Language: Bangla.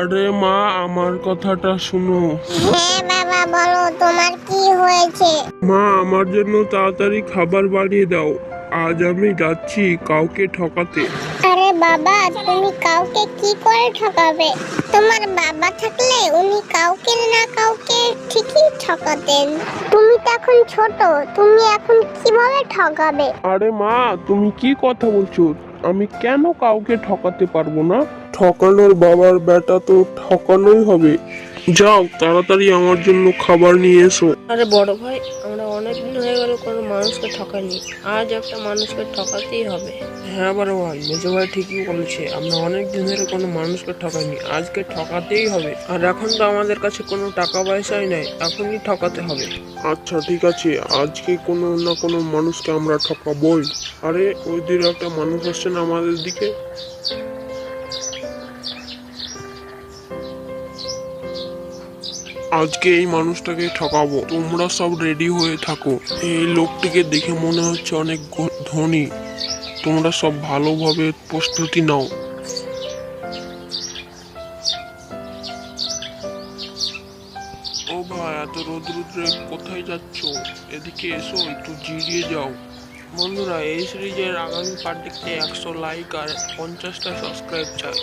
আরে মা আমার কথাটা শুনো। হ্যাঁ বাবা বলো তোমার কি হয়েছে? মা আমার জন্য তাড়াতাড়ি খাবার বানিয়ে দাও। আজ আমি যাচ্ছি কাউকে ঠকাতে। আরে বাবা তুমি কাউকে কি করে ঠকাবে? তোমার বাবা থাকলে উনি কাউকে না কাউকে ঠিকই ঠকাতেন। তুমি তো এখন ছোট তুমি এখন কীভাবে ঠকাবে? আরে মা তুমি কি কথা বলছো? আমি কেন কাউকে ঠকাতে পারব না? ঠকানোর বাবার বেটা তো ঠকানোই হবে। যাও তাড়াতাড়ি আমার জন্য খাবার নিয়ে এসো। আরে বড় ভাই আমরা অনেক দিন হয়ে গেল কোনো মানুষকে ঠকাইনি আজ একটা মানুষকে ঠকাতেই হবে। হ্যাঁ বড় ভাই মেজো ভাই ঠিকই বলেছে আমরা অনেক দিন ধরে কোনো মানুষকে ঠকাইনি আজকে ঠকাতেই হবে। আর এখন তো আমাদের কাছে কোনো টাকা পয়সাই নাই এখনই ঠকাতে হবে। আচ্ছা ঠিক আছে আজকে কোনো না কোনো মানুষকে আমরা ঠকাবই। আরে ওই দিকে একটা মানুষ আসছে না আমাদের দিকে? আজকে এই মানুষটাকে ঠকাবো। তোমরা সব রেডি হয়ে থাকো। এই লোকটিকে দেখে মনে হচ্ছে অনেক ধনী। তোমরা সব ভালোভাবে প্রস্তুতি নাও। ও ভাই, এত রোদ রুদ্রে কোথায় যাচ্ছ? এদিকে এসো, একটু জিরিয়ে যাও। বন্ধুরা, এই সিরিজের আগামী পার্ট দেখতে একশো লাইক আর পঞ্চাশটা সাবস্ক্রাইব চাই।